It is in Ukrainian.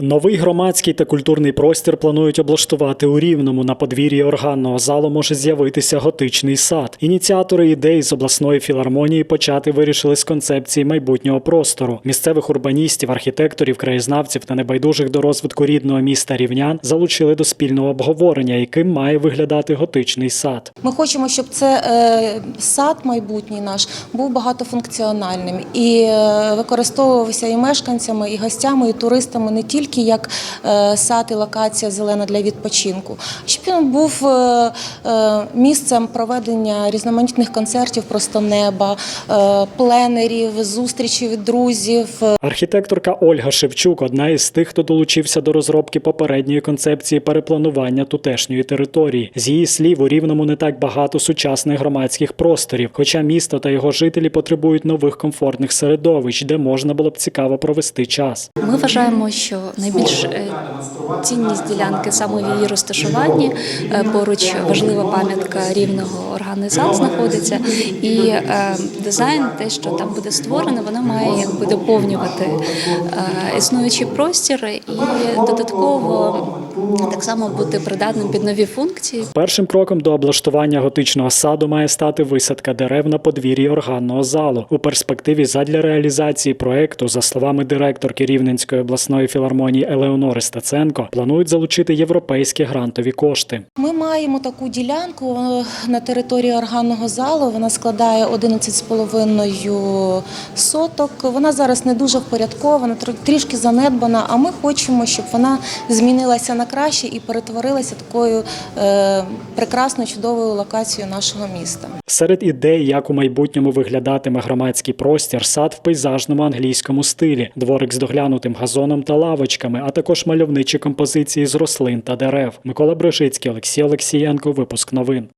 Новий громадський та культурний простір планують облаштувати у Рівному. На подвір'ї органного залу може з'явитися готичний сад. Ініціатори ідеї з обласної філармонії почати вирішили з концепції майбутнього простору. Місцевих урбаністів, архітекторів, краєзнавців та небайдужих до розвитку рідного міста рівнян залучили до спільного обговорення, яким має виглядати готичний сад. Ми хочемо, щоб це е, сад майбутній наш був багатофункціональним і е, використовувався і мешканцями, і гостями, і туристами не тільки як е, сад і локація зелена для відпочинку, щоб він був е, е, місцем проведення різноманітних концертів просто неба, пленерів, зустрічей друзів, Архітекторка Ольга Шевчук одна із тих, хто долучився до розробки попередньої концепції перепланування тутешньої території. З її слів, у рівному не так багато сучасних громадських просторів, хоча місто та його жителі потребують нових комфортних середовищ, де можна було б цікаво провести час. Ми вважаємо, що найбільш е, цінність ділянки саме в її розташуванні. Е, Поруч важлива пам'ятка рівного органний зал знаходиться, і е, дизайн, те, що там буде створено, воно має якби доповнювати е, існуючий простір і додатково так само бути придатним під нові функції. Першим кроком до облаштування готичного саду має стати висадка дерев на подвір'ї органного залу. У перспективі задля реалізації проекту, за словами директорки Рівненської обласної філармонії Елеонори Стеценко, планують залучити європейські грантові кошти. Ми маємо таку ділянку е, на території органного залу. Вона складає 11,5 соток. Вона зараз не дуже впорядкована, тр- трішки занедбана. А ми хочемо, щоб вона змінилася на краще і перетворилася такою е, прекрасною чудовою локацією нашого міста. Серед ідей, як у майбутньому виглядатиме громадський простір, сад в пейзажному англійському стилі, дворик з доглянутим газоном та лавочками, а також мальовничі композиції з рослин та дерев. Микола Брижицький, Олексій Олексієнко. Випуск новин.